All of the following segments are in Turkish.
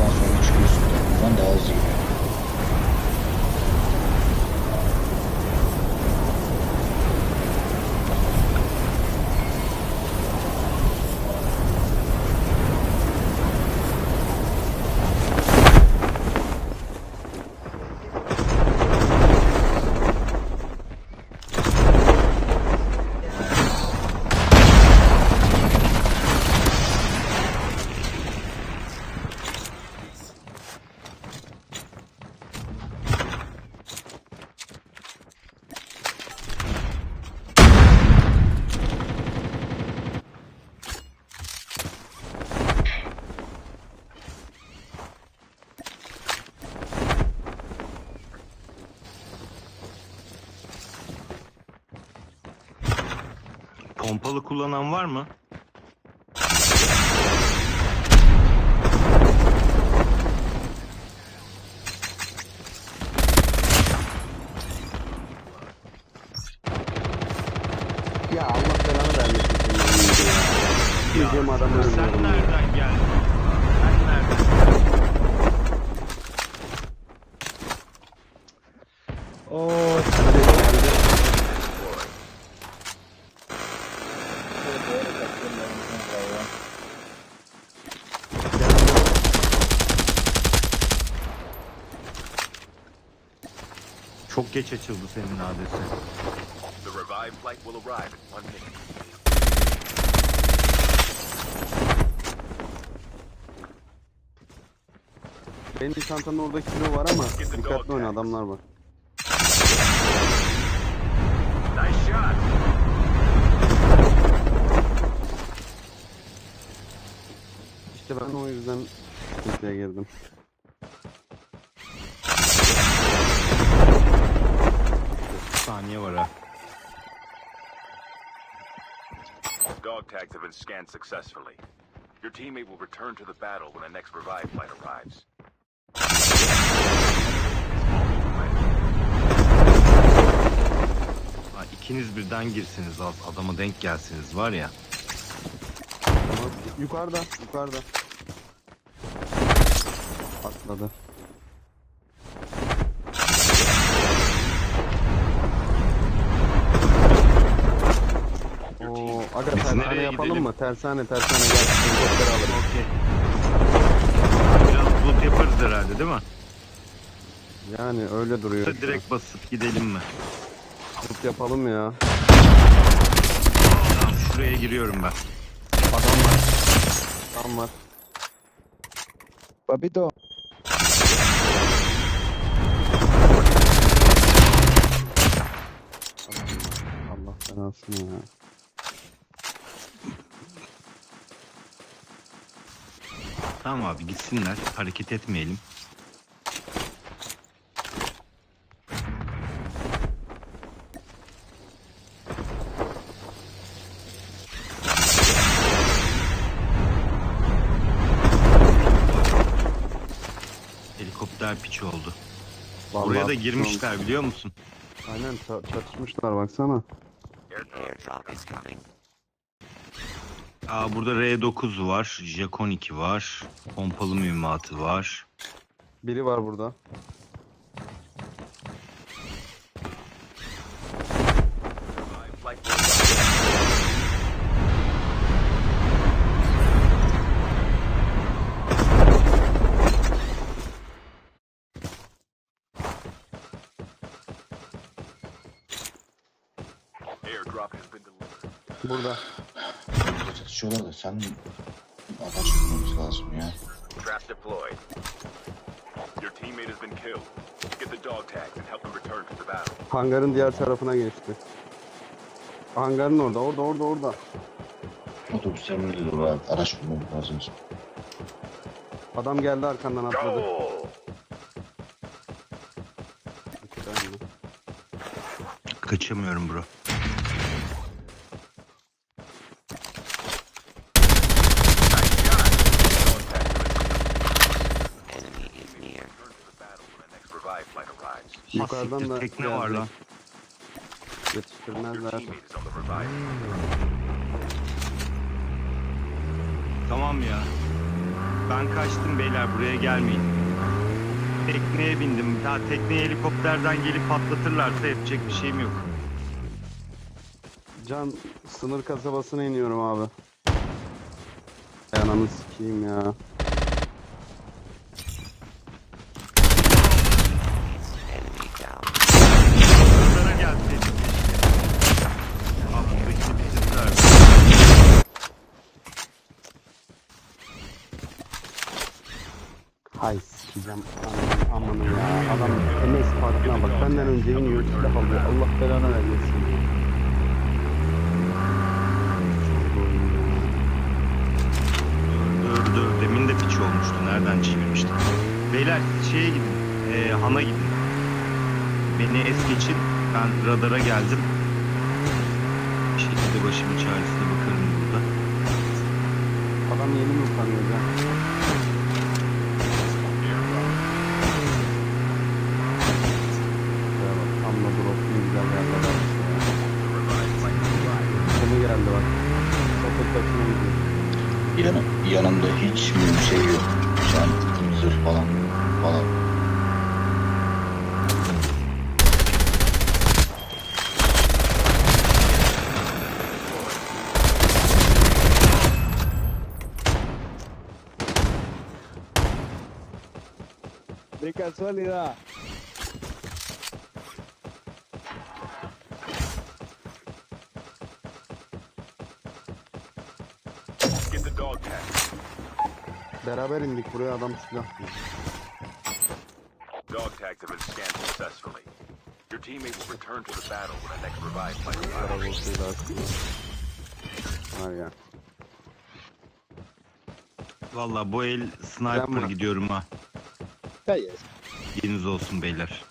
Daha sonra çıkıyorsun. Buradan daha hızlı gidiyor. Pompalı kullanan var mı? Ya Allah belanı vermesin. Sen nereden geldin? Geç açıldı senin adresi. The revived flight will arrive in one minute. Benim çantanın orada kilo var ama dikkatli oyna adamlar var. Nice shot. İşte ben o yüzden sıkıntıya girdim. saniye var ha. Dog tags have been scanned successfully. Your teammate will return to the battle when the next revived flight arrives. Ha, ikiniz birden girsiniz az adama denk gelsiniz var ya. Yukarıda, yukarıda. Atladı. Tersane nereye yapalım gidelim? mı? Tersane, tersane gel. Helikopteri alırım. Okey. Biraz loot yaparız herhalde değil mi? Yani öyle duruyor. Yoksa direkt basıp gidelim mi? Tut yapalım ya. Tamam, şuraya giriyorum ben. Adam var. Adam var. Babito. Allah belasını ya. Tamam abi gitsinler. Hareket etmeyelim. Helikopter piç oldu. Vallahi Buraya da girmişler biliyor musun? Aynen ça- çatışmışlar baksana. Aa burada R9 var, Jakon 2 var, pompalı mühimmatı var. Biri var burada. Burada. Çatışıyorlar da sen araç bulmamız lazım ya. Trap deployed. Your teammate has been killed. Get the dog tags and help them return to the battle. Hangarın diğer tarafına geçti. Hangarın orada, orada, orada, orada. Otobüsler önünde dur abi. Araç bulmamız lazım. Adam geldi arkandan atladı. Go! Kaçamıyorum bro. revive flight arrives. Yukarıdan da tekne var lan. Yetiştirmezler. Tamam ya. Ben kaçtım beyler buraya gelmeyin. Tekneye bindim. Daha tekneye helikopterden gelip patlatırlarsa yapacak bir şeyim yok. Can sınır kasabasına iniyorum abi. Ay Ananı sikeyim ya. Hay sikeceğim. Ananı amanı ya. Adam MS farkına bak. Benden önce iniyor. Silah alıyor. Allah belanı vermesin. dur demin de piç olmuştu. Nereden çevirmiştim? Beyler şeye gidin. Ee, Han'a gidin. Beni es geçin. Ben radara geldim. Bir şekilde başımın çaresine bakarım burada. Adam yeni mi utanıyor ya? Şuraya bak. Tam da drop ne güzel yerler var. Sonu geldi bak. Sakın taşına gidiyor. Yanı, yanımda hiç bir şey yok. Can, zırh falan. Falan. De casualidad. Beraber indik buraya adam silah. Dog tags have been scanned successfully. Your teammate will return to the battle when the next revive flight Para arrives. bolsayla aslında. Var ya. Valla bu el sniper gidiyorum ha. Calles. Yeniz olsun beyler.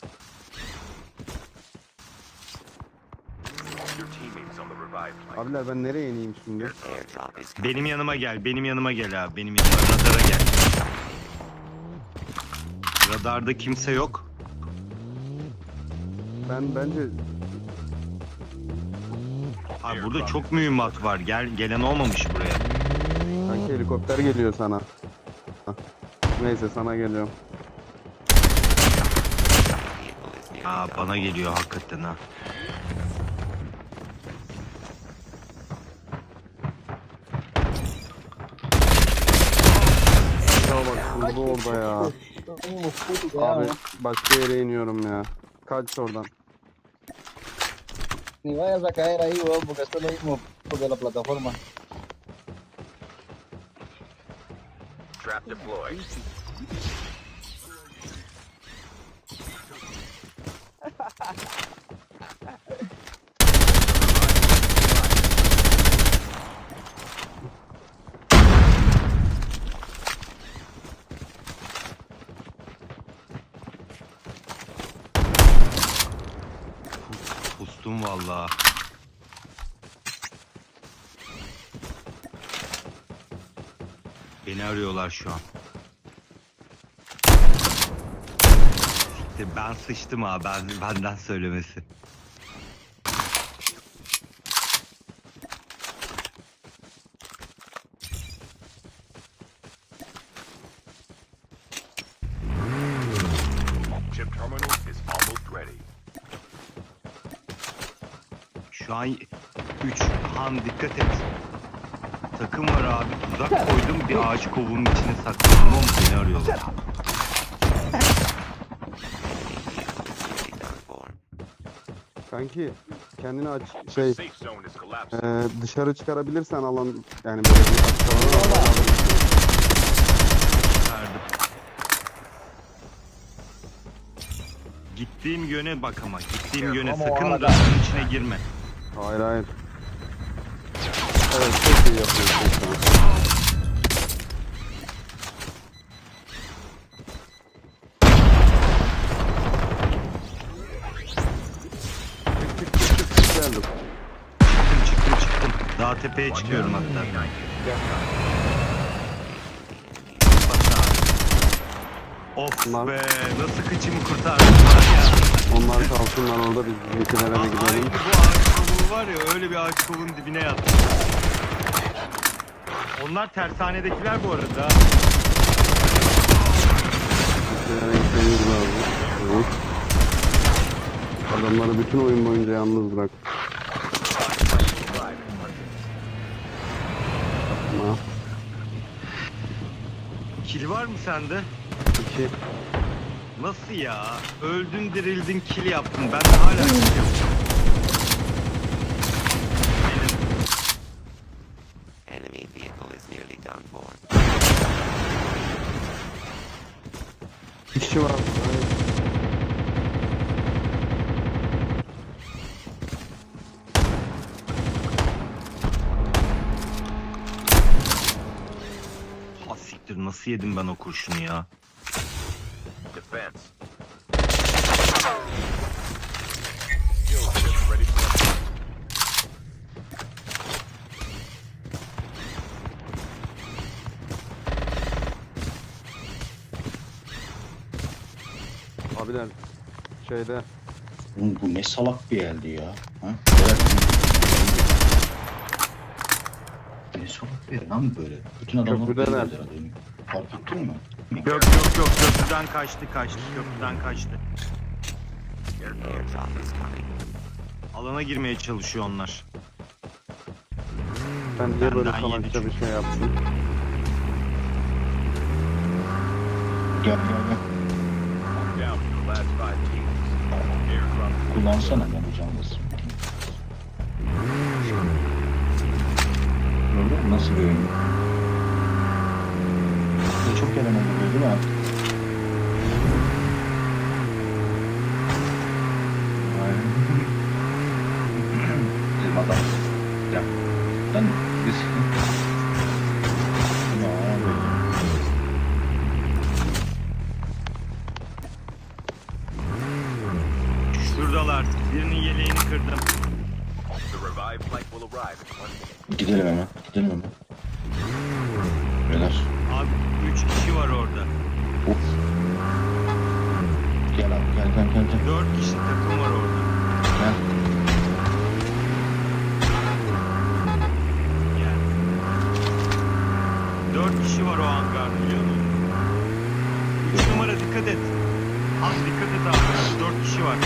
Your teammate is on the revive flight. Abiler ben nereye ineyim şimdi? Benim yanıma gel, benim yanıma gel abi. Benim yanıma radara gel. Radarda kimse yok. Ben bence Abi burada çok mühimmat var. Gel gelen olmamış buraya. sanki helikopter geliyor sana. Hah. Neyse sana geliyorum. Aa bana geliyor hakikaten ha. Vurdu orada ya. Abi başka yere iniyorum ya. Kaç oradan. Ni vayas a caer ahí, weón, porque esto es lo mismo de la plataforma. Trap deployed. Kustum valla. Beni arıyorlar şu an. Siktir, Ben sıçtım abi ben, benden söylemesi. An 3 Han dikkat et. Takım var abi. Tuzak koydum bir ağaç kovuğunun içine sakladım ama beni arıyorlar. Kanki kendini aç şey e, dışarı çıkarabilirsen alan yani böyle bir açık alana alabilirsin. Verdim. Gittiğim yöne bak ama. Gittiğim yöne sakın rafın içine girme. Hayır hayır. Evet çok iyi yapıyorsun çık geldim. Çıktım çıktım çıktım. Daha tepeye çıkıyorum hatta. Abi. Of Bunlar- be nasıl kıçımı kurtardılar ya. Onlar kalsınlar orada biz bizimkilere Aa, Aynı gidelim. bu kavuğu var ya öyle bir ağaç kavuğun dibine yattı. Onlar tersanedekiler bu arada. Adamları bütün oyun boyunca yalnız bırak. Ama Kil var mı sende? iki Nasıl ya? Öldün dirildin kill yaptın. Ben de hala kill yapıyorum. For. kişi var. Ha siktir nasıl yedim ben o kurşunu ya? Abiler şeyde Oğlum bu ne salak bir eldi ya. Ha? Ne salak bir el lan böyle. Bütün adamlar Köprüdeler. böyle adamı. Fark ettin mi? Yok yok yok köprüden kaçtı kaçtı köprüden kaçtı. Alana girmeye çalışıyor onlar. ben de böyle Benden yedi salakça bir şey yaptım. Gel gel gel. down to the last five teams. Airdrop Kullansana canlısı. Gördün nasıl bir oyun? Çok eleman oluyor değil mi? Aynen. Abi 3 kişi var orada. Of. Gel abi gel gel gel gel. 4 kişi takım var orada. Gel. Gel. 4 kişi var o hangarda biliyor musun? 3 numara dikkat et. Az dikkat et abi. 4 kişi var.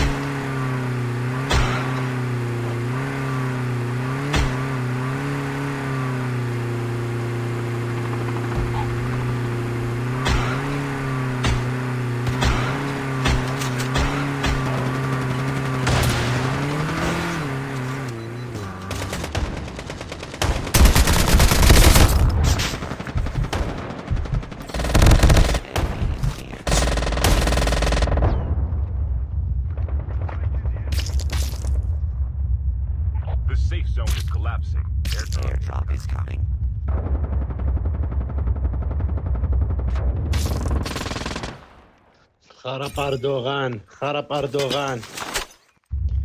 Erdoğan, Harap Erdoğan.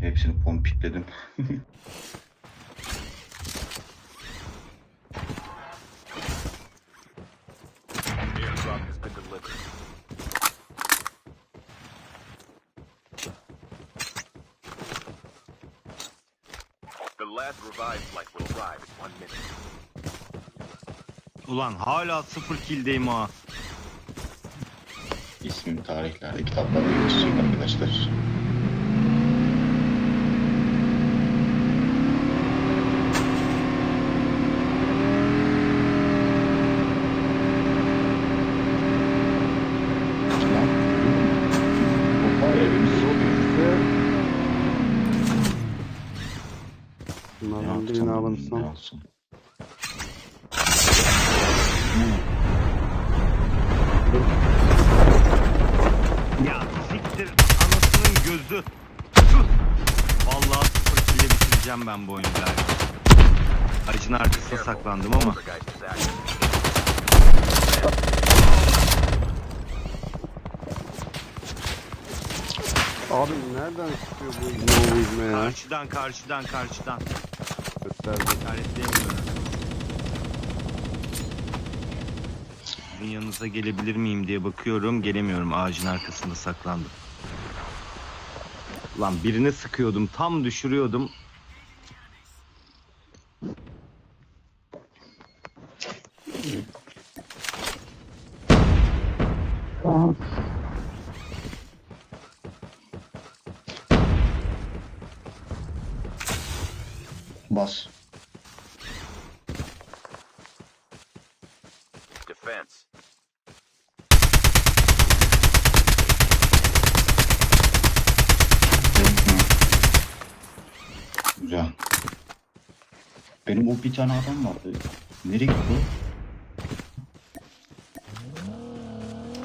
Hepsini pompikledim. Ulan hala 0 killdeyim ha. İsmim tarihlerde kitaplarda geçecek arkadaşlar. Bunlardan birini alırsam. alsın? Ya siktir anasının gözü. Tüh. Vallahi 0 kille bitireceğim ben bu oyunu galiba. Aracın arkasına saklandım ama. Abi nereden çıkıyor bu ibne ya? Karşıdan karşıdan karşıdan. Gösterdi. İşaretleyemiyorum. Sizin yanınıza gelebilir miyim diye bakıyorum. Gelemiyorum. Ağacın arkasında saklandım. Lan birine sıkıyordum. Tam düşürüyordum. Defense. Güzel. Benim o bir tane adam vardı. Nereye gitti? o?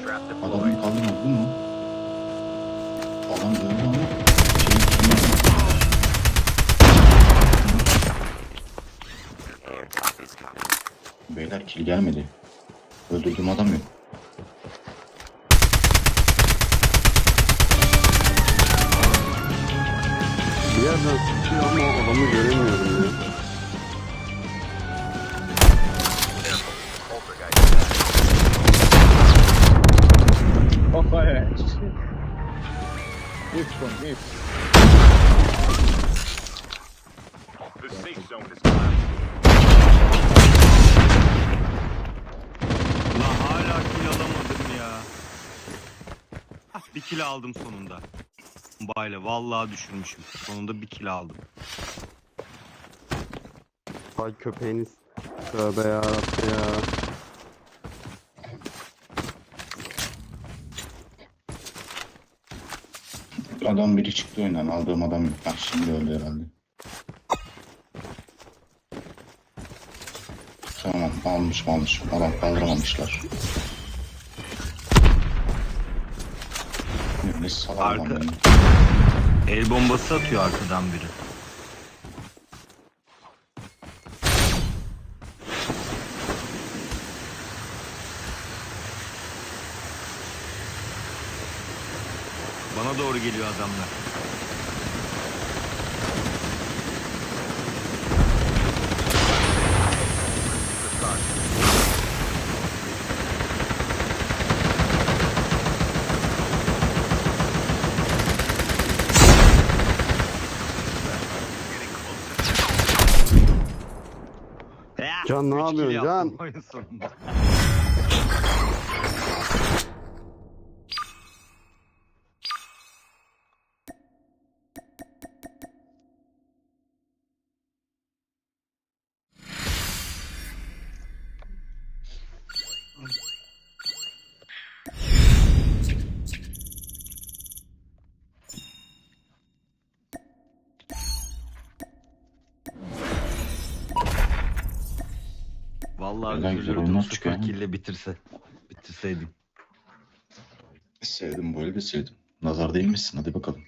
Trap deployed. Kaldırmadı mı? Adam öldü ama şey coming. Beyler kill gelmedi. Öldürdüğüm adam yok. Bir yerden sıkıyor ama adamı göremiyorum ya. Oh, fire. Which one? Kill aldım sonunda. Bayla vallahi düşürmüşüm. Sonunda bir kill aldım. Vay köpeğiniz. Tövbe yarabbim ya. Adam biri çıktı oyundan. Aldığım adam yok. Bak şimdi öldü herhalde. Tamam almış almış. Adam kaldıramamışlar. Adam Arka-. El bombası atıyor arkadan biri. Bana doğru geliyor adamlar. Ya, Can, ne yapıyorsun, Can? oyun sonunda. Vallahi güzel üzülürdüm ha. kill'le bitirse. Bitirseydim. Eli de sevdim. Nazar değmesin hadi bakalım.